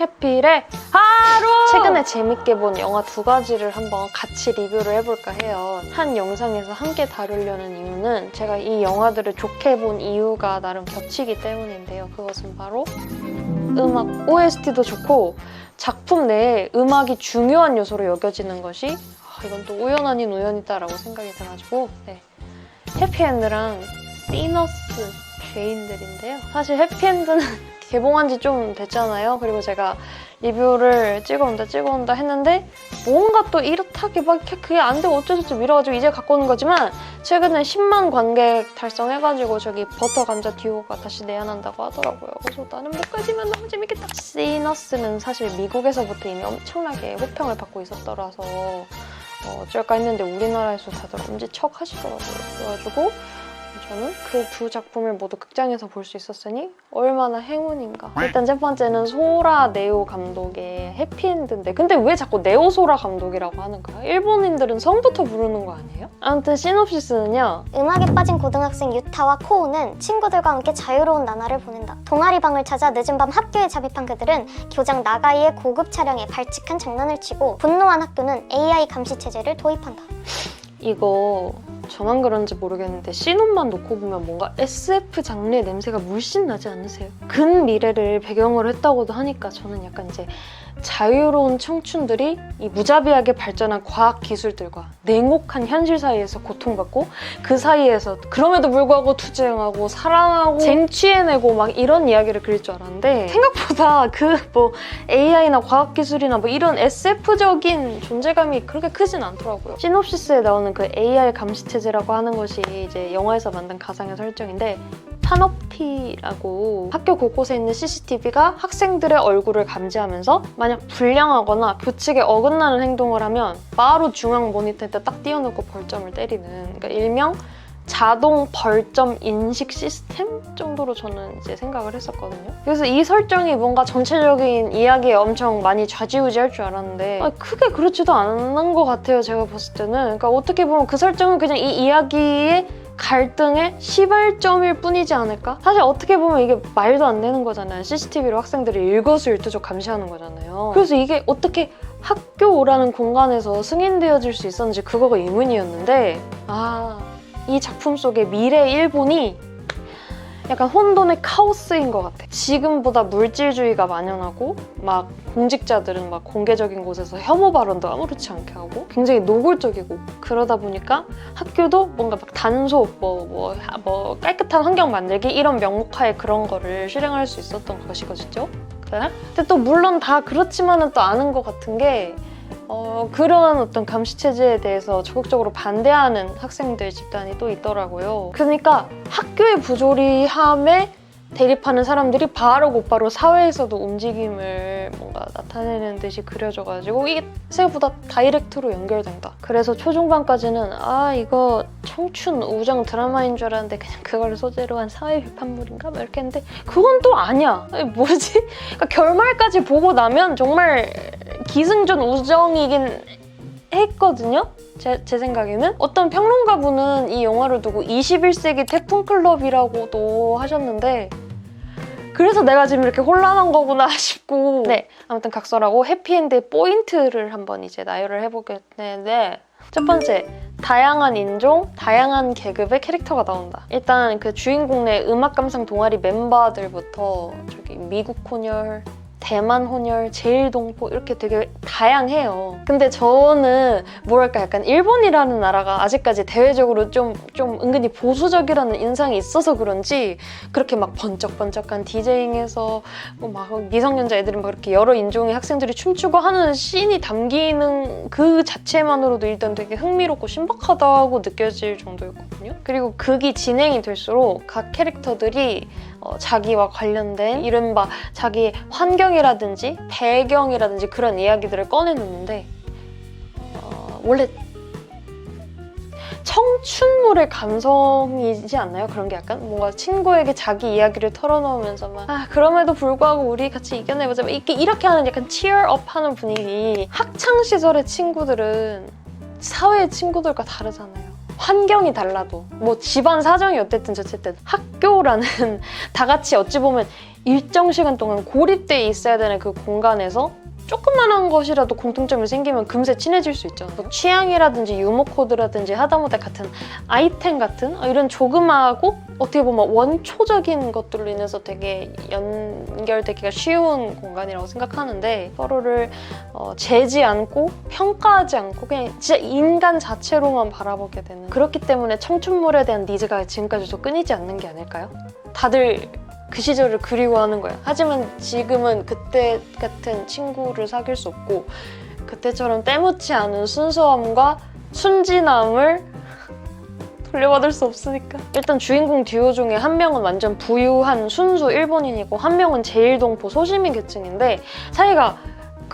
해필의 하루! 최근에 재밌게 본 영화 두 가지를 한번 같이 리뷰를 해볼까 해요. 한 영상에서 함께 다루려는 이유는 제가 이 영화들을 좋게 본 이유가 나름 겹치기 때문인데요. 그것은 바로 음악, OST도 좋고 작품 내에 음악이 중요한 요소로 여겨지는 것이 아, 이건 또 우연 아닌 우연이다라고 생각이 돼가지고 네. 해피엔드랑 시너스 죄인들인데요. 사실 해피엔드는 개봉한 지 좀 됐잖아요. 그리고 제가 리뷰를 찍어온다 찍어온다 했는데 뭔가 또 이렇다게 막 그게 안 되고 어쩌저쩌 밀어가지고 이제 갖고 오는 거지만 최근에 10만 관객 달성해가지고 저기 버터 감자 듀오가 다시 내한한다고 하더라고요. 그래서 나는 못 가지만 너무 재밌겠다. 시너스는 사실 미국에서부터 이미 엄청나게 호평을 받고 있었더라서 어, 어쩔까 했는데 우리나라에서 다들 엄지척 하시더라고요. 그래가지고 저는 그 두 작품을 모두 극장에서 볼 수 있었으니 얼마나 행운인가. 일단 첫 번째는 소라 네오 감독의 해피엔드인데 근데 왜 자꾸 네오 소라 감독이라고 하는 거야? 일본인들은 성부터 부르는 거 아니에요? 아무튼 시놉시스는요. 음악에 빠진 고등학생 유타와 코우는 친구들과 함께 자유로운 나날을 보낸다. 동아리 방을 찾아 늦은 밤 학교에 잠입한 그들은 교장 나가이의 고급 차량에 발칙한 장난을 치고 분노한 학교는 AI 감시 체제를 도입한다. 이거 저만 그런지 모르겠는데 신혼만 놓고 보면 뭔가 SF 장르의 냄새가 물씬 나지 않으세요? 근 미래를 배경으로 했다고도 하니까 저는 약간 이제 자유로운 청춘들이 이 무자비하게 발전한 과학 기술들과 냉혹한 현실 사이에서 고통받고 그 사이에서 그럼에도 불구하고 투쟁하고 사랑하고 쟁취해내고 막 이런 이야기를 그릴 줄 알았는데 생각보다 그 뭐 AI나 과학 기술이나 뭐 이런 SF적인 존재감이 그렇게 크진 않더라고요. 시놉시스에 나오는 그 AI 감시 체제라고 하는 것이 이제 영화에서 만든 가상의 설정인데 파너피라고 학교 곳곳에 있는 CCTV가 학생들의 얼굴을 감지하면서 만약 불량하거나 규칙에 어긋나는 행동을 하면 바로 중앙 모니터에 딱 띄워놓고 벌점을 때리는 그러니까 일명 자동 벌점 인식 시스템 정도로 저는 이제 생각을 했었거든요. 그래서 이 설정이 뭔가 전체적인 이야기에 엄청 많이 좌지우지할 줄 알았는데 아, 크게 그렇지도 않은 것 같아요. 제가 봤을 때는. 그러니까 어떻게 보면 그 설정은 그냥 이 이야기의 갈등의 시발점일 뿐이지 않을까? 사실 어떻게 보면 이게 말도 안 되는 거잖아요. CCTV로 학생들이 일거수일투족 감시하는 거잖아요. 그래서 이게 어떻게 학교라는 공간에서 승인되어질 수 있었는지 그거가 의문이었는데 아, 이 작품 속의 미래 일본이 약간 혼돈의 카오스인 것 같아. 지금보다 물질주의가 만연하고 막 공직자들은 막 공개적인 곳에서 혐오 발언도 아무렇지 않게 하고 굉장히 노골적이고 그러다 보니까 학교도 뭔가 막 단속 뭐뭐뭐 깔끗한 환경 만들기 이런 명목하에 그런 거를 실행할 수 있었던 것이거든요. 근데 또 물론 다 그렇지만은 또 아는 것 같은 게 어, 그런 어떤 감시 체제에 대해서 적극적으로 반대하는 학생들 집단이 또 있더라고요. 그러니까 학교의 부조리함에 대립하는 사람들이 바로 곧바로 사회에서도 움직임을 뭔가 나타내는 듯이 그려져가지고 이게 생각보다 다이렉트로 연결된다. 그래서 초중반까지는 아 이거 청춘 우정 드라마인 줄 알았는데 그냥 그걸 소재로 한 사회 비판물인가 막 이렇게 했는데 그건 또 아니야. 아니, 뭐지? 그러니까 결말까지 보고 나면 정말 기승전 우정이긴 했거든요. 제, 제 생각에는 어떤 평론가분은 이 영화를 두고 21세기 태풍클럽이라고도 하셨는데 그래서 내가 지금 이렇게 혼란한 거구나 싶고 네 아무튼 각설하고 해피엔드의 포인트를 한번 이제 나열을 해보겠는데 첫 번째 다양한 인종, 다양한 계급의 캐릭터가 나온다. 일단 그 주인공 내 음악 감상 동아리 멤버들부터 저기 미국 혼혈, 대만 혼혈, 제일 동포 이렇게 되게 다양해요. 근데 저는 뭐랄까 약간 일본이라는 나라가 아직까지 대외적으로 좀, 좀 은근히 보수적이라는 인상이 있어서 그런지 그렇게 막 번쩍번쩍한 디제잉에서 뭐막 미성년자 애들이 막 이렇게 여러 인종의 학생들이 춤추고 하는 씬이 담기는 그 자체만으로도 일단 되게 흥미롭고 신박하다고 느껴질 정도였거든요. 그리고 극이 진행이 될수록 각 캐릭터들이 어, 자기와 관련된 이른바 자기의 환경이라든지 배경이라든지 그런 이야기들을 꺼내놓는데 어, 원래 청춘물의 감성이지 않나요? 그런 게 약간 뭔가 친구에게 자기 이야기를 털어놓으면서 막 아, 그럼에도 불구하고 우리 같이 이겨내보자 막 이렇게, 이렇게 하는 약간 치얼업 하는 분위기 학창 시절의 친구들은 사회의 친구들과 다르잖아요. 환경이 달라도 뭐 집안 사정이 어쨌든 저쨌든 학교라는 다 같이 어찌 보면 일정 시간 동안 고립돼 있어야 되는 그 공간에서 조그만한 것이라도 공통점이 생기면 금세 친해질 수 있잖아요. 뭐 취향이라든지 유머 코드라든지 하다못해 같은 아이템 같은 어, 이런 조그마하고 어떻게 보면 원초적인 것들로 인해서 되게 연결되기가 쉬운 공간이라고 생각하는데 서로를 어, 재지 않고 평가하지 않고 그냥 진짜 인간 자체로만 바라보게 되는 그렇기 때문에 청춘물에 대한 니즈가 지금까지도 끊이지 않는 게 아닐까요? 다들 그 시절을 그리워하는 거야. 하지만 지금은 그때 같은 친구를 사귈 수 없고 그때처럼 때묻지 않은 순수함과 순진함을 돌려받을 수 없으니까. 일단 주인공 듀오 중에 한 명은 완전 부유한 순수 일본인이고 한 명은 제일동포 소시민 계층인데 사이가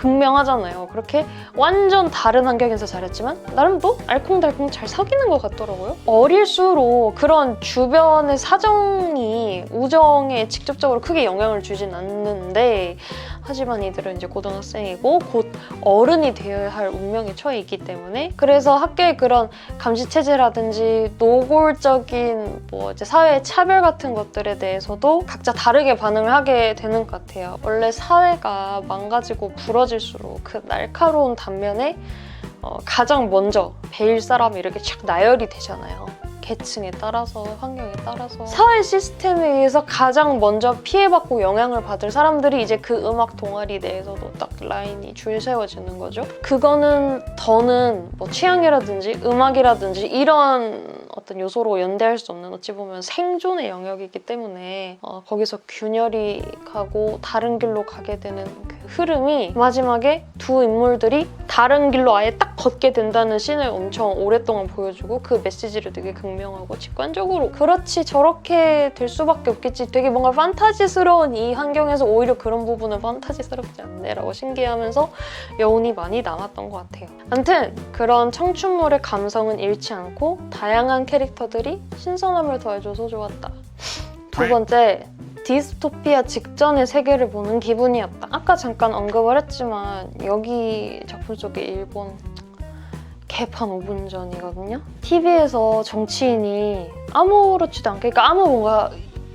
극명하잖아요. 그렇게 완전 다른 환경에서 자랐지만 나름 또 알콩달콩 잘 사귀는 것 같더라고요. 어릴수록 그런 주변의 사정이 우정에 직접적으로 크게 영향을 주진 않는데 하지만 이들은 이제 고등학생이고 곧 어른이 되어야 할 운명에 처해 있기 때문에 그래서 학교의 그런 감시 체제라든지 노골적인 뭐 이제 사회 차별 같은 것들에 대해서도 각자 다르게 반응을 하게 되는 것 같아요. 원래 사회가 망가지고 부러질수록 그 날카로운 단면에 어, 가장 먼저 베일 사람이 이렇게 착 나열이 되잖아요. 계층에 따라서 환경에 따라서 사회 시스템에 의해서 가장 먼저 피해받고 영향을 받을 사람들이 이제 그 음악 동아리 내에서도 딱 라인이 줄 세워지는 거죠. 그거는 더는 뭐 취향이라든지 음악이라든지 이런 어떤 요소로 연대할 수 없는 어찌 보면 생존의 영역이기 때문에 어, 거기서 균열이 가고 다른 길로 가게 되는 그 흐름이 마지막에 두 인물들이 다른 길로 아예 딱 걷게 된다는 씬을 엄청 오랫동안 보여주고 그 메시지를 되게 극명하고 직관적으로 그렇지 저렇게 될 수밖에 없겠지 되게 뭔가 판타지스러운 이 환경에서 오히려 그런 부분은 판타지스럽지 않네 라고 신기하면서 여운이 많이 남았던 것 같아요. 아무튼 그런 청춘물의 감성은 잃지 않고 다양한 캐릭터들이 신선함을 더해줘서 좋았다. 두 번째, 디스토피아 직전의 세계를 보는 기분이었다. 아까 잠깐 언급을 했지만 여기 작품 속에 일본 개판 5분 전이거든요. TV에서 정치인이 아무렇지도 않게, 그러니까 아무 뭔가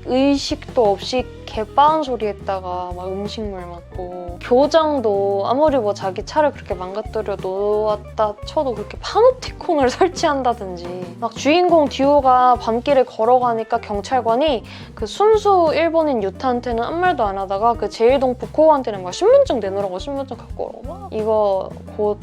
의식도 없이 개빠은 소리 했다가 막 음식물 맞고 교장도 아무리 뭐 자기 차를 그렇게 망가뜨려 놓았다 쳐도 그렇게 파노티콘을 설치한다든지 막 주인공 듀오가 밤길에 걸어가니까 경찰관이 그 순수 일본인 유타한테는 아무 말도 안 하다가 그 제일동포 코어한테는 막 신분증 내놓으라고 신분증 갖고 오라고 막 이거 곧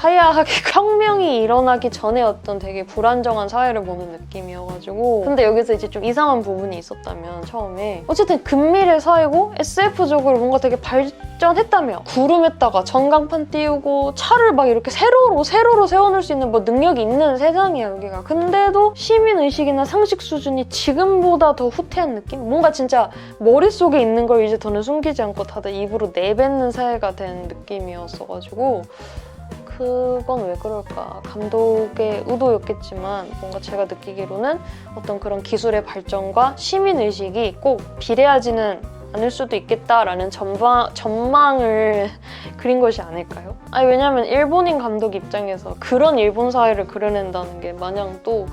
하야하게 혁명이 일어나기 전에 어떤 되게 불안정한 사회를 보는 느낌이어가지고. 근데 여기서 이제 좀 이상한 부분이 있었다면 처음에 어쨌든 금밀의 사회고 SF적으로 뭔가 되게 발전했다며 구름에다가 전광판 띄우고 차를 막 이렇게 세로로 세로로 세워놓을 수 있는 뭐 능력이 있는 세상이야 여기가. 근데도 시민의식이나 상식 수준이 지금보다 더 후퇴한 느낌? 뭔가 진짜 머릿속에 있는 걸 이제 더는 숨기지 않고 다들 입으로 내뱉는 사회가 된 느낌이었어가지고 그건 왜 그럴까? 감독의 의도였겠지만 뭔가 제가 느끼기로는 어떤 그런 기술의 발전과 시민 의식이 꼭 비례하지는 않을 수도 있겠다라는 전망, 전망을 그린 것이 아닐까요? 아니 왜냐면 일본인 감독 입장에서 그런 일본 사회를 그려낸다는 게 마냥 또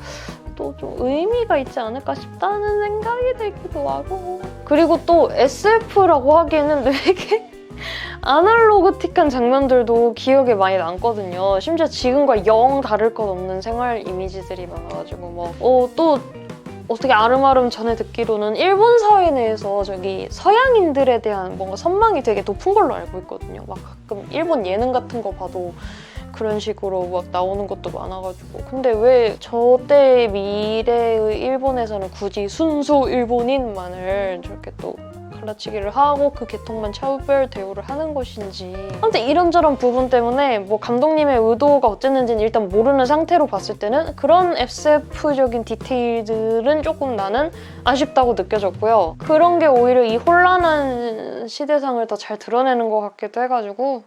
또 좀 의미가 있지 않을까 싶다는 생각이 들기도 하고 그리고 또 SF라고 하기에는 되게 아날로그틱한 장면들도 기억에 많이 남거든요. 심지어 지금과 영 다를 것 없는 생활 이미지들이 많아가지고 뭐, 어, 또 어떻게 아름아름 전에 듣기로는 일본 사회 내에서 저기 서양인들에 대한 뭔가 선망이 되게 높은 걸로 알고 있거든요. 막 가끔 일본 예능 같은 거 봐도 그런 식으로 막 나오는 것도 많아가지고 근데 왜 저때 미래의 일본에서는 굳이 순수 일본인만을 저렇게 또 갈라치기를 하고 그 계통만 차별 대우를 하는 것인지. 아무튼 이런저런 부분 때문에 뭐 감독님의 의도가 어쨌는지는 일단 모르는 상태로 봤을 때는 그런 SF적인 디테일들은 조금 나는 아쉽다고 느껴졌고요. 그런 게 오히려 이 혼란한 시대상을 더 잘 드러내는 것 같기도 해가지고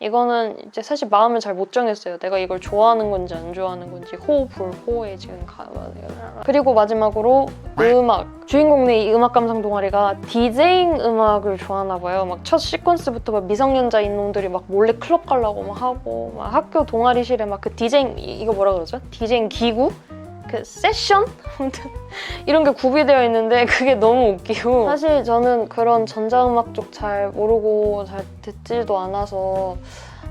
이거는 이제 사실 마음을 잘 못 정했어요. 내가 이걸 좋아하는 건지 안 좋아하는 건지 호불호에 지금 가. 그리고 마지막으로 음악. 주인공네 이 음악 감상 동아리가 디제잉 음악을 좋아하나 봐요. 막 첫 시퀀스부터 막 미성년자인 놈들이 막 몰래 클럽 가려고 막 하고 막 학교 동아리실에 막 그 디제잉 이- 이거 뭐라 그러죠? 디제잉 기구? 그 세션? 이런 게 구비되어 있는데 그게 너무 웃기고 사실 저는 그런 전자음악 쪽 잘 모르고 잘 듣지도 않아서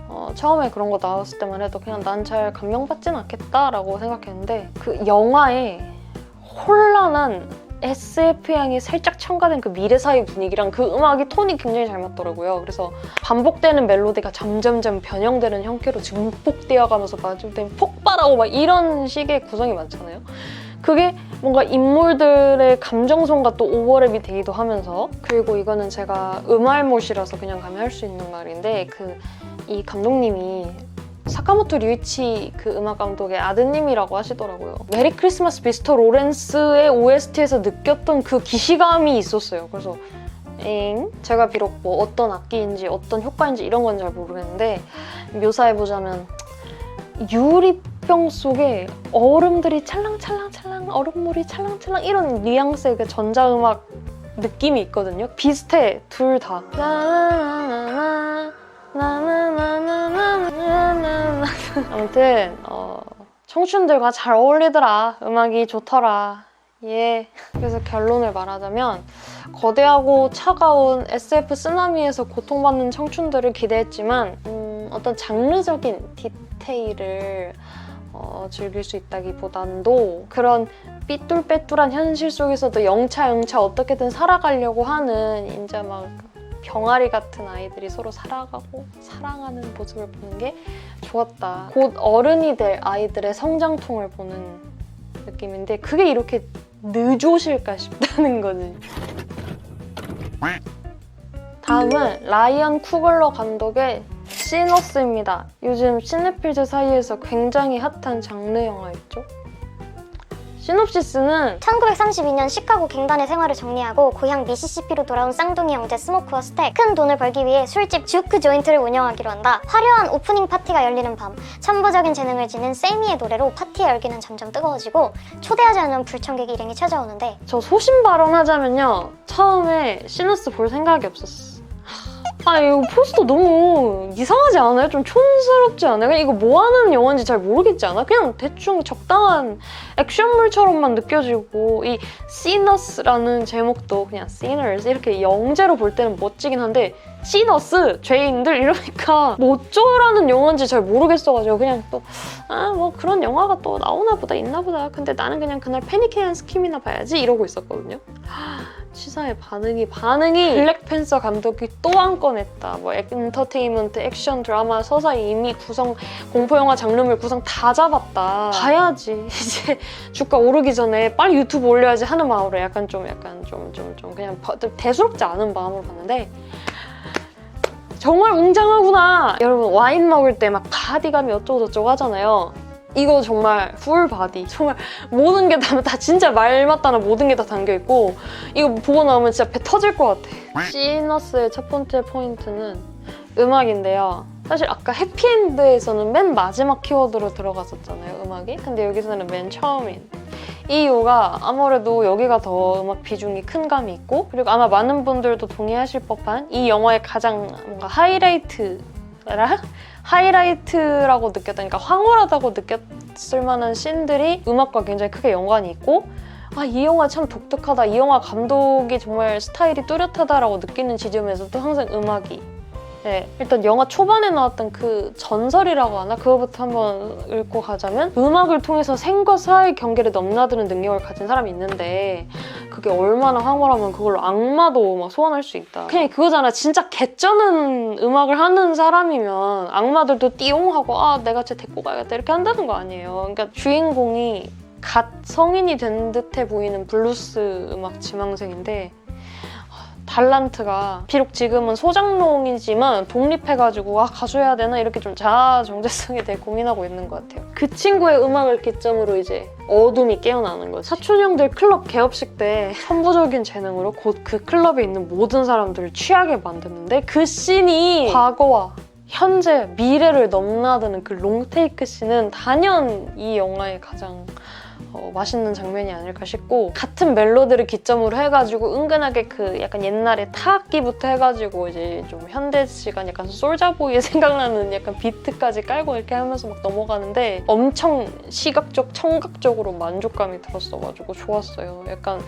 어, 처음에 그런 거 나왔을 때만 해도 그냥 난 잘 감명받진 않겠다라고 생각했는데 그 영화에 혼란한 SF 향이 살짝 첨가된 그 미래사회 분위기랑 그 음악이 톤이 굉장히 잘 맞더라고요. 그래서 반복되는 멜로디가 점점점 변형되는 형태로 증폭되어 가면서 마지막에 폭발하고 막 이런 식의 구성이 많잖아요. 그게 뭔가 인물들의 감정선과 또 오버랩이 되기도 하면서 그리고 이거는 제가 음알못이라서 그냥 감히 할 수 있는 말인데 그 이 감독님이 사카모토 류이치 그 음악 감독의 아드님이라고 하시더라고요. 메리 크리스마스 미스터 로렌스의 OST에서 느꼈던 그 기시감이 있었어요. 그래서 엥? 제가 비록 뭐 어떤 악기인지 어떤 효과인지 이런 건 잘 모르겠는데 묘사해보자면 유리병 속에 얼음들이 찰랑찰랑찰랑 얼음물이 찰랑찰랑 이런 뉘앙스의 그 전자음악 느낌이 있거든요. 비슷해 둘 다. 아무튼 어, 청춘들과 잘 어울리더라. 음악이 좋더라. 예. 그래서 결론을 말하자면 거대하고 차가운 SF 쓰나미에서 고통받는 청춘들을 기대했지만 음, 어떤 장르적인 디테일을 어, 즐길 수 있다기보단도 그런 삐뚤빼뚤한 현실 속에서도 영차 영차 어떻게든 살아가려고 하는 이제 막 병아리 같은 아이들이 서로 살아가고 사랑하는 모습을 보는 게 좋았다. 곧 어른이 될 아이들의 성장통을 보는 느낌인데 그게 이렇게 늦오실까 싶다는 거지. 다음은 라이언 쿠글러 감독의 시너스입니다. 요즘 시네필드 사이에서 굉장히 핫한 장르 영화였죠. 시놉시스는 1932년 시카고 갱단의 생활을 정리하고 고향 미시시피로 돌아온 쌍둥이 형제 스모크와 스택 큰 돈을 벌기 위해 술집 주크 조인트를 운영하기로 한다 화려한 오프닝 파티가 열리는 밤 천부적인 재능을 지닌 세미의 노래로 파티의 열기는 점점 뜨거워지고 초대하지 않은 불청객이 일행이 찾아오는데 저 소신 발언하자면요. 처음에 시너스 볼 생각이 없었어. 아 이거 포스터 너무 이상하지 않아요? 좀 촌스럽지 않아요? 이거 뭐 하는 영화인지 잘 모르겠지 않아? 그냥 대충 적당한 액션물처럼만 느껴지고 이 시너스라는 제목도 그냥 sinners 이렇게 영재로 볼 때는 멋지긴 한데 시너스 죄인들 이러니까 뭐 어쩌라는 영화인지 잘 모르겠어가지고 그냥 또 아 뭐 그런 영화가 또 나오나 보다 있나 보다. 근데 나는 그냥 그날 패니케한 스킴이나 봐야지 이러고 있었거든요. 치사의 반응이 반응이. 블랙팬서 감독이 또 한 건 했다. 뭐 엔터테인먼트 액션 드라마 서사 이미 구성 공포영화 장르물 구성 다 잡았다. 봐야지. 이제 주가 오르기 전에 빨리 유튜브 올려야지 하는 마음으로 약간 좀 약간 좀 좀 좀 그냥 바- 대수롭지 않은 마음으로 봤는데 정말 웅장하구나. 여러분 와인 먹을 때 막 바디감이 어쩌고 저쩌고 하잖아요. 이거 정말 풀 바디. 정말 모든 게 다 다 진짜 말 맞다나 모든 게 다 담겨 있고 이거 보고 나오면 진짜 배 터질 것 같아. 시너스의 첫 번째 포인트는 음악인데요. 사실 아까 해피엔드에서는 맨 마지막 키워드로 들어갔었잖아요, 음악이. 근데 여기서는 맨 처음인. 이 이유가 아무래도 여기가 더 음악 비중이 큰 감이 있고 그리고 아마 많은 분들도 동의하실 법한 이 영화의 가장 뭔가 하이라이트라? 하이라이트라고 느꼈던 그러니까 황홀하다고 느꼈을 만한 씬들이 음악과 굉장히 크게 연관이 있고 아 이 영화 참 독특하다. 이 영화 감독이 정말 스타일이 뚜렷하다라고 느끼는 지점에서도 항상 음악이 네, 일단 영화 초반에 나왔던 그 전설이라고 하나? 그거부터 한번 읽고 가자면 음악을 통해서 생과 사의 경계를 넘나드는 능력을 가진 사람이 있는데 그게 얼마나 황홀하면 그걸로 악마도 막 소환할 수 있다. 그냥 그거잖아. 진짜 개쩌는 음악을 하는 사람이면 악마들도 띠용 하고 아 내가 쟤 데리고 가야겠다 이렇게 한다는 거 아니에요. 그러니까 주인공이 갓 성인이 된 듯해 보이는 블루스 음악 지망생인데 달란트가 비록 지금은 소장농이지만 독립해가지고 아 가수해야 되나 이렇게 좀 자아 정체성에 대해 고민하고 있는 것 같아요. 그 친구의 음악을 기점으로 이제 어둠이 깨어나는 거지. 사촌 형들 클럽 개업식 때 천부적인 재능으로 곧 그 클럽에 있는 모든 사람들을 취하게 만드는데 그 씬이 과거와 현재 미래를 넘나드는 그 롱테이크 씬은 단연 이 영화의 가장 어, 맛있는 장면이 아닐까 싶고 같은 멜로디를 기점으로 해가지고 은근하게 그 약간 옛날에 타악기부터 해가지고 이제 좀 현대 시간 약간 솔자보이에 생각나는 약간 비트까지 깔고 이렇게 하면서 막 넘어가는데 엄청 시각적 청각적으로 만족감이 들었어가지고 좋았어요. 약간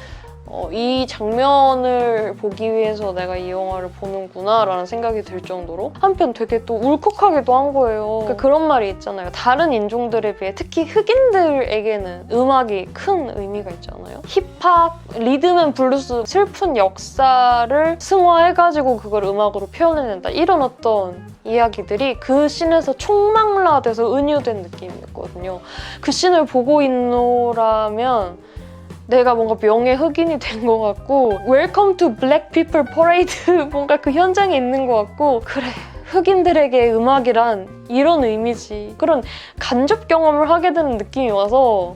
어, 이 장면을 보기 위해서 내가 이 영화를 보는구나 라는 생각이 들 정도로 한편 되게 또 울컥하기도 한 거예요. 그런 말이 있잖아요. 다른 인종들에 비해 특히 흑인들에게는 음악이 큰 의미가 있잖아요. 힙합, 리듬앤 블루스, 슬픈 역사를 승화해가지고 그걸 음악으로 표현해낸다. 이런 어떤 이야기들이 그 씬에서 총망라돼서 은유된 느낌이었거든요. 그 씬을 보고 있노라면 내가 뭔가 명예 흑인이 된 것 같고 웰컴 투 블랙 피플 퍼레이드 뭔가 그 현장에 있는 것 같고 그래 흑인들에게 음악이란 이런 의미지. 그런 간접 경험을 하게 되는 느낌이 와서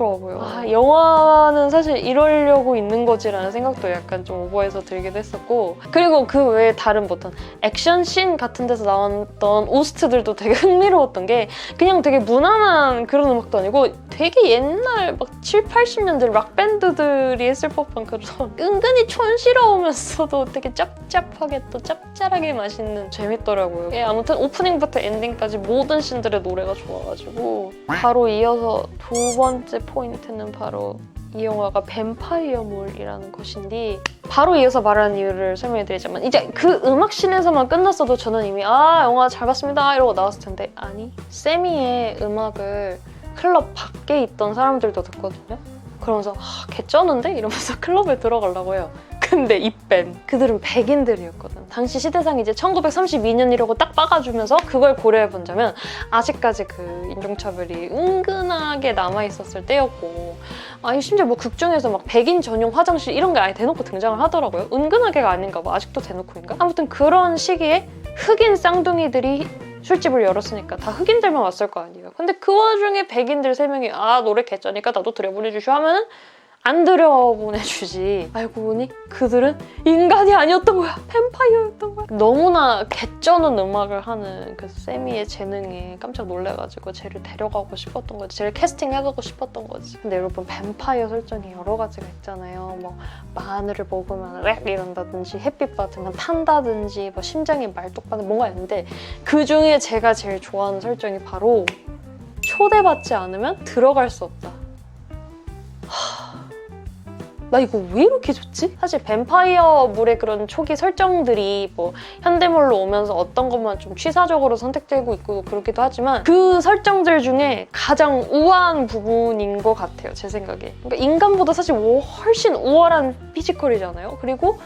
좋더라고요. 아, 영화는 사실 이러려고 있는 거지라는 생각도 약간 좀 오버해서 들기도 했었고 그리고 그 외에 다른 뭐 어떤 액션 씬 같은 데서 나왔던 오스트들도 되게 흥미로웠던 게 그냥 되게 무난한 그런 음악도 아니고 되게 옛날 막 7, 80년대 락밴드들이 했을 법한 그런 은근히 촌스러우면서도 되게 짭짭하게 또 짭짤하게 맛있는 재밌더라고요. 예, 아무튼 오프닝부터 엔딩까지 모든 씬들의 노래가 좋아가지고 바로 이어서 두 번째 포인트는 바로 이 영화가 뱀파이어물이라는 것인데 바로 이어서 말하는 이유를 설명해드리자면 이제 그 음악씬에서만 끝났어도 저는 이미 아 영화 잘 봤습니다 이러고 나왔을 텐데 아니 세미의 음악을 클럽 밖에 있던 사람들도 듣거든요 그러면서 아, 개쩌는데? 이러면서 클럽에 들어가려고 해요 근데 이뱀 그들은 백인들이었거든. 당시 시대상 이제 1932년이라고 딱 빠가주면서 그걸 고려해본다면 아직까지 그 인종차별이 은근하게 남아있었을 때였고 아니 심지어 뭐 극중에서 막 백인 전용 화장실 이런 게 아예 대놓고 등장을 하더라고요. 은근하게가 아닌가 봐. 아직도 대놓고인가? 아무튼 그런 시기에 흑인 쌍둥이들이 술집을 열었으니까 다 흑인들만 왔을 거 아니에요. 근데 그 와중에 백인들 세명이아 노래 개쩌니까 나도 들여보내주쇼 하면은 안 들여보내주지. 알고 보니 그들은 인간이 아니었던 거야. 뱀파이어였던 거야. 너무나 개쩌는 음악을 하는 그 세미의 재능에 깜짝 놀래가지고 쟤를 데려가고 싶었던 거지. 쟤를 캐스팅해가고 싶었던 거지. 근데 여러분 뱀파이어 설정이 여러 가지가 있잖아요. 뭐 마늘을 먹으면 렉 이런다든지 햇빛 받으면 탄다든지 뭐 심장이 말뚝받는 뭔가 있는데 그 중에 제가 제일 좋아하는 설정이 바로 초대받지 않으면 들어갈 수 없다. 나 이거 왜 이렇게 좋지? 사실 뱀파이어 물의 그런 초기 설정들이 뭐 현대물로 오면서 어떤 것만 좀 취사적으로 선택되고 있고 그렇기도 하지만 그 설정들 중에 가장 우아한 부분인 것 같아요 제 생각에 그러니까 인간보다 사실 훨씬 우월한 피지컬이잖아요 그리고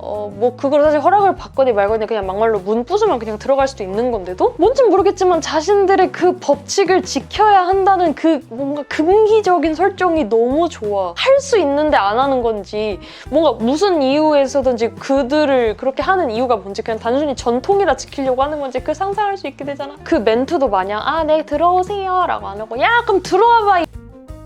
어, 뭐, 그걸 사실 허락을 받거니 말거니 그냥 막말로 문 부수면 그냥 들어갈 수도 있는 건데도 뭔진 모르겠지만 자신들의 그 법칙을 지켜야 한다는 그 뭔가 금기적인 설정이 너무 좋아. 할 수 있는데 안 하는 건지 뭔가 무슨 이유에서든지 그들을 그렇게 하는 이유가 뭔지 그냥 단순히 전통이라 지키려고 하는 건지 그 상상할 수 있게 되잖아. 그 멘트도 마냥 아, 네, 들어오세요 라고 안 하고 야, 그럼 들어와봐.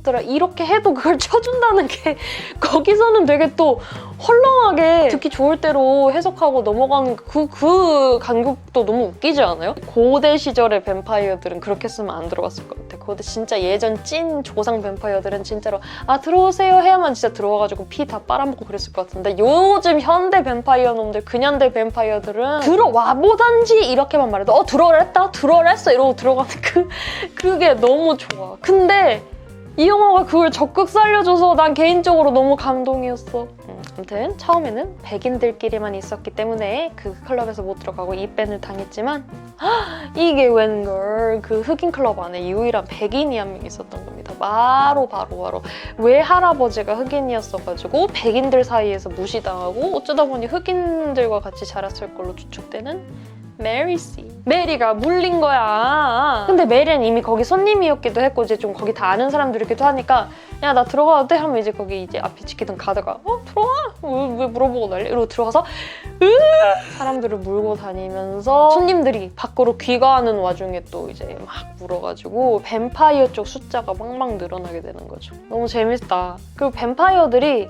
들아 이렇게 해도 그걸 쳐준다는 게 거기서는 되게 또 헐렁하게 듣기 좋을 대로 해석하고 넘어가는 그, 그 간격도 너무 웃기지 않아요? 고대 시절의 뱀파이어들은 그렇게 쓰면 안 들어갔을 것 같아. 고대 진짜 예전 찐 조상 뱀파이어들은 진짜로 아 들어오세요 해야만 진짜 들어와가지고 피 다 빨아먹고 그랬을 것 같은데 요즘 현대 뱀파이어 놈들 근현대 뱀파이어들은 들어와 보단지 이렇게만 말해도 어 들어랬다 들어랬어 이러고 들어가는 그 그게 너무 좋아. 근데 이 영화가 그걸 적극 살려줘서 난 개인적으로 너무 감동이었어. 음, 아무튼 처음에는 백인들끼리만 있었기 때문에 그 클럽에서 못 들어가고 입밴을 당했지만 헉, 이게 웬걸 그 흑인 클럽 안에 유일한 백인이 한 명 있었던 겁니다. 바로 바로 바로 외할아버지가 흑인이었어가지고 백인들 사이에서 무시당하고 어쩌다 보니 흑인들과 같이 자랐을 걸로 추측되는 메리 씨. 메리가 물린 거야. 근데 메리는 이미 거기 손님이었기도 했고 이제 좀 거기 다 아는 사람들이기도 하니까 야 나 들어가도 돼? 하면 이제 거기 이제 앞에 지키던 가드가 어 들어와? 왜, 왜 물어보고 난리? 이러고 들어가서 으 사람들을 물고 다니면서 손님들이 밖으로 귀가하는 와중에 또 이제 막 물어가지고 뱀파이어 쪽 숫자가 막막 늘어나게 되는 거죠. 너무 재밌다. 그리고 뱀파이어들이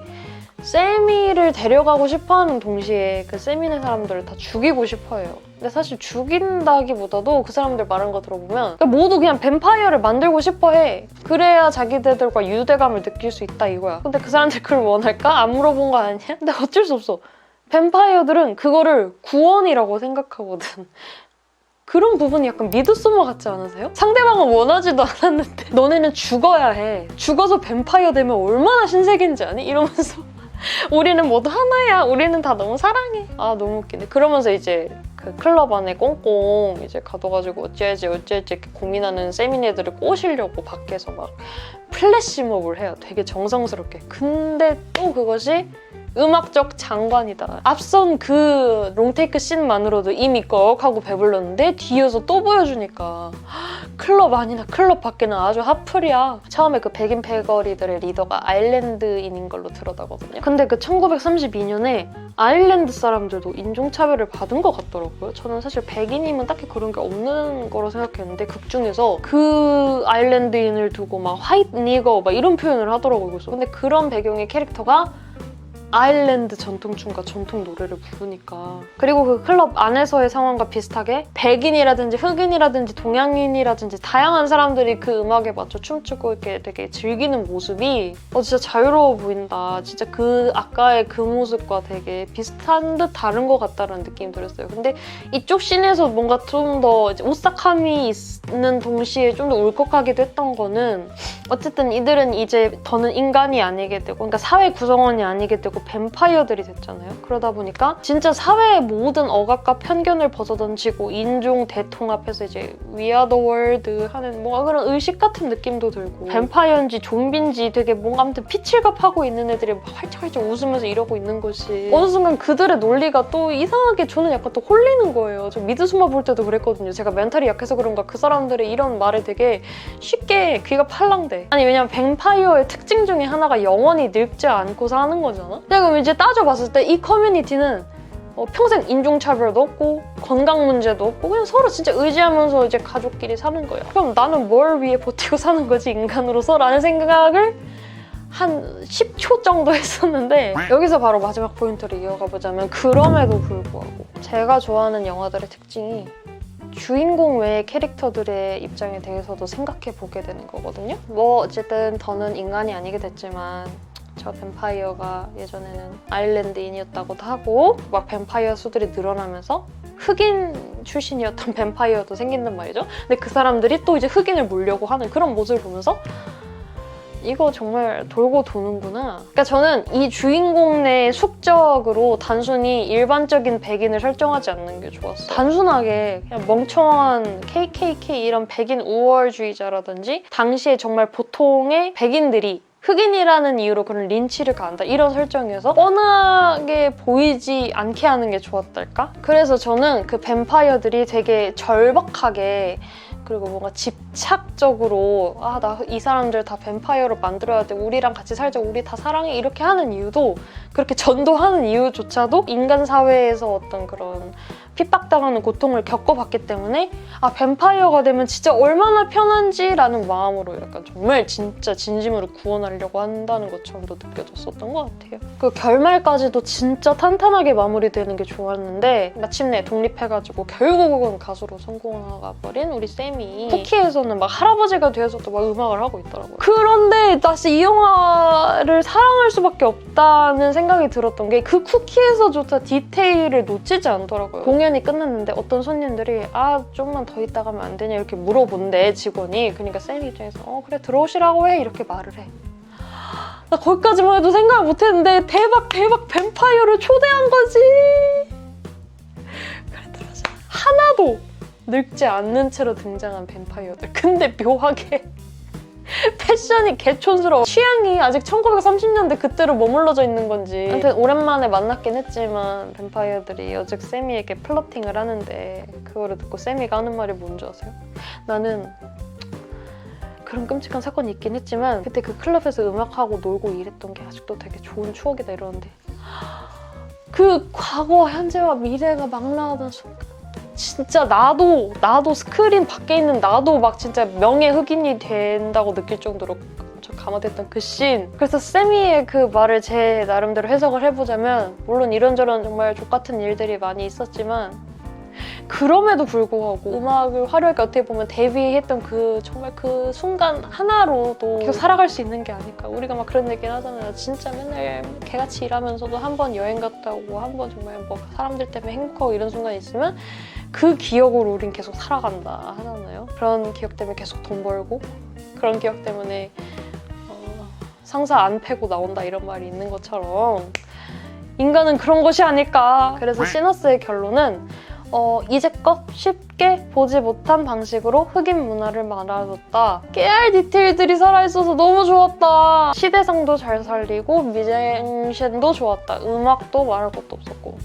세미를 데려가고 싶어하는 동시에 그 세미네 사람들을 다 죽이고 싶어해요. 근데 사실 죽인다기보다도 그 사람들 말하는 거 들어보면 그러니까 모두 그냥 뱀파이어를 만들고 싶어해. 그래야 자기들과 유대감을 느낄 수 있다 이거야. 근데 그 사람들 그걸 원할까? 안 물어본 거 아니야? 근데 어쩔 수 없어. 뱀파이어들은 그거를 구원이라고 생각하거든. 그런 부분이 약간 미드소마 같지 않으세요? 상대방은 원하지도 않았는데 너네는 죽어야 해. 죽어서 뱀파이어 되면 얼마나 신세계인지 아니? 이러면서 우리는 모두 하나야. 우리는 다 너무 사랑해. 아 너무 웃기네. 그러면서 이제 그 클럽 안에 꽁꽁 이제 가둬가지고 어찌할지 어찌할지 이렇게 고민하는 세미네들을 꼬시려고 밖에서 막 플래시몹을 해요. 되게 정성스럽게. 근데 또 그것이 음악적 장관이다. 앞선 그 롱테이크 씬만으로도 이미 꺽 하고 배불렀는데 뒤에서 또 보여주니까 클럽 아니나 클럽 밖에는 아주 핫플이야. 처음에 그 백인 패거리들의 리더가 아일랜드인인 걸로 들어다거든요. 근데 그 1932년에 아일랜드 사람들도 인종차별을 받은 것 같더라고요. 저는 사실 백인이면 딱히 그런 게 없는 거로 생각했는데 극 중에서 그 아일랜드인을 두고 막 화이트 니거 막 이런 표현을 하더라고요. 근데 그런 배경의 캐릭터가 아일랜드 전통춤과 전통 노래를 부르니까. 그리고 그 클럽 안에서의 상황과 비슷하게 백인이라든지 흑인이라든지 동양인이라든지 다양한 사람들이 그 음악에 맞춰 춤추고 이렇게 되게 즐기는 모습이 어 진짜 자유로워 보인다. 진짜 그 아까의 그 모습과 되게 비슷한 듯 다른 것 같다는 느낌이 들었어요. 근데 이쪽 씬에서 뭔가 좀 더 오싹함이 있는 동시에 좀 더 울컥하기도 했던 거는 어쨌든 이들은 이제 더는 인간이 아니게 되고 그러니까 사회 구성원이 아니게 되고 뱀파이어들이 됐잖아요. 그러다 보니까 진짜 사회의 모든 억압과 편견을 벗어던지고 인종 대통합해서 이제 the world 하는 뭔가 그런 의식 같은 느낌도 들고 뱀파이어인지 좀비인지 되게 뭔가 아무튼 피칠갑하고 있는 애들이 막 활짝활짝 웃으면서 이러고 있는 것이 어느 순간 그들의 논리가 또 이상하게 저는 약간 또 홀리는 거예요. 저 미드수마 볼 때도 그랬거든요. 제가 멘탈이 약해서 그런가 그 사람들의 이런 말에 되게 쉽게 귀가 팔랑대. 아니 왜냐면 뱀파이어의 특징 중에 하나가 영원히 늙지 않고 사는 거잖아. 근데 그럼 이제 따져봤을 때 이 커뮤니티는 어, 평생 인종차별도 없고 건강 문제도 없고 그냥 서로 진짜 의지하면서 이제 가족끼리 사는 거예요. 그럼 나는 뭘 위해 버티고 사는 거지 인간으로서? 라는 생각을 한 10초 정도 했었는데 여기서 바로 마지막 포인트를 이어가 보자면 그럼에도 불구하고 제가 좋아하는 영화들의 특징이 주인공 외의 캐릭터들의 입장에 대해서도 생각해 보게 되는 거거든요. 뭐 어쨌든 더는 인간이 아니게 됐지만 저 뱀파이어가 예전에는 아일랜드인이었다고도 하고 막 뱀파이어 수들이 늘어나면서 흑인 출신이었던 뱀파이어도 생긴단 말이죠. 근데 그 사람들이 또 이제 흑인을 물려고 하는 그런 모습을 보면서 이거 정말 돌고 도는구나. 그러니까 저는 이 주인공 내 숙적으로 단순히 일반적인 백인을 설정하지 않는 게 좋았어. 단순하게 그냥 멍청한 KKK 이런 백인 우월주의자라든지 당시에 정말 보통의 백인들이 흑인이라는 이유로 그런 린치를 가한다 이런 설정이어서 뻔하게 보이지 않게 하는 게 좋았달까? 그래서 저는 그 뱀파이어들이 되게 절박하게 그리고 뭔가 집 착적으로 아 나 이 사람들 다 뱀파이어로 만들어야 돼. 우리랑 같이 살자. 우리 다 사랑해. 이렇게 하는 이유도 그렇게 전도하는 이유조차도 인간 사회에서 어떤 그런 핍박당하는 고통을 겪어봤기 때문에 아 뱀파이어가 되면 진짜 얼마나 편한지라는 마음으로 약간 정말 진짜 진심으로 구원하려고 한다는 것처럼도 느껴졌었던 것 같아요. 그 결말까지도 진짜 탄탄하게 마무리되는 게 좋았는데 마침내 독립해가지고 결국은 가수로 성공하가 버린 우리 쌤이 쿠키에서 는 막 할아버지가 되어서도 막 음악을 하고 있더라고요. 그런데 다시 이 영화를 사랑할 수밖에 없다는 생각이 들었던 게 그 쿠키에서조차 디테일을 놓치지 않더라고요. 공연이 끝났는데 어떤 손님들이 아 좀만 더 있다 가면 안 되냐 이렇게 물어본대 직원이 그러니까 쌤 입장에서 어 그래 들어오시라고 해 이렇게 말을 해. 나 거기까지만 해도 생각을 못했는데 대박 대박 뱀파이어를 초대한 거지. 그랬더라지 하나도 늙지 않는 채로 등장한 뱀파이어들. 근데 묘하게 패션이 개촌스러워. 취향이 아직 1930년대 그때로 머물러져 있는 건지. 아무튼 오랜만에 만났긴 했지만 뱀파이어들이 여직 세미에게 플러팅을 하는데 그거를 듣고 세미가 하는 말이 뭔지 아세요? 나는 그런 끔찍한 사건이 있긴 했지만 그때 그 클럽에서 음악하고 놀고 이랬던 게 아직도 되게 좋은 추억이다 이러는데 그 과거와 현재와 미래가 막 나오던 순간 진짜 나도 나도 스크린 밖에 있는 나도 막 진짜 명예 흑인이 된다고 느낄 정도로 깜짝 감화됐던 그 씬. 그래서 세미의 그 말을 제 나름대로 해석을 해보자면 물론 이런저런 정말 족 같은 일들이 많이 있었지만 그럼에도 불구하고 음악을 화려하게 어떻게 보면 데뷔했던 그 정말 그 순간 하나로도 계속 살아갈 수 있는 게 아닐까. 우리가 막 그런 얘기를 하잖아요. 진짜 맨날 개같이 일하면서도 한 번 여행 갔다 오고 한 번 정말 뭐 사람들 때문에 행복하고 이런 순간이 있으면 그 기억으로 우린 계속 살아간다 하잖아요. 그런 기억 때문에 계속 돈 벌고 그런 기억 때문에 어, 상사 안 패고 나온다 이런 말이 있는 것처럼 인간은 그런 것이 아닐까. 그래서 시너스의 결론은 어, 이제껏 쉽게 보지 못한 방식으로 흑인 문화를 말아줬다. 깨알 디테일들이 살아있어서 너무 좋았다. 시대상도 잘 살리고 미쟁션도 좋았다. 음악도 말할 것도 없었고.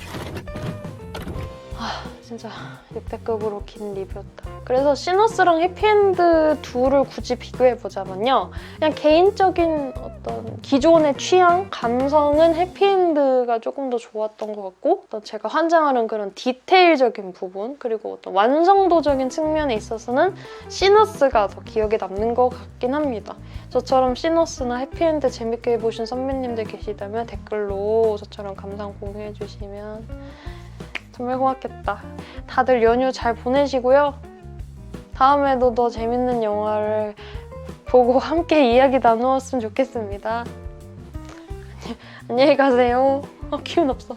아, 진짜 역대급으로 긴 리뷰였다. 그래서 시너스랑 해피엔드 둘을 굳이 비교해보자면요. 그냥 개인적인 어떤 기존의 취향, 감성은 해피엔드가 조금 더 좋았던 것 같고 어떤 제가 환장하는 그런 디테일적인 부분 그리고 어떤 완성도적인 측면에 있어서는 시너스가 더 기억에 남는 것 같긴 합니다. 저처럼 시너스나 해피엔드 재밌게 보신 선배님들 계시다면 댓글로 저처럼 감상 공유해주시면 정말 고맙겠다. 다들 연휴 잘 보내시고요. 다음에도 더 재밌는 영화를 보고 함께 이야기 나누었으면 좋겠습니다. 안녕히 가세요. 아, 기운 없어.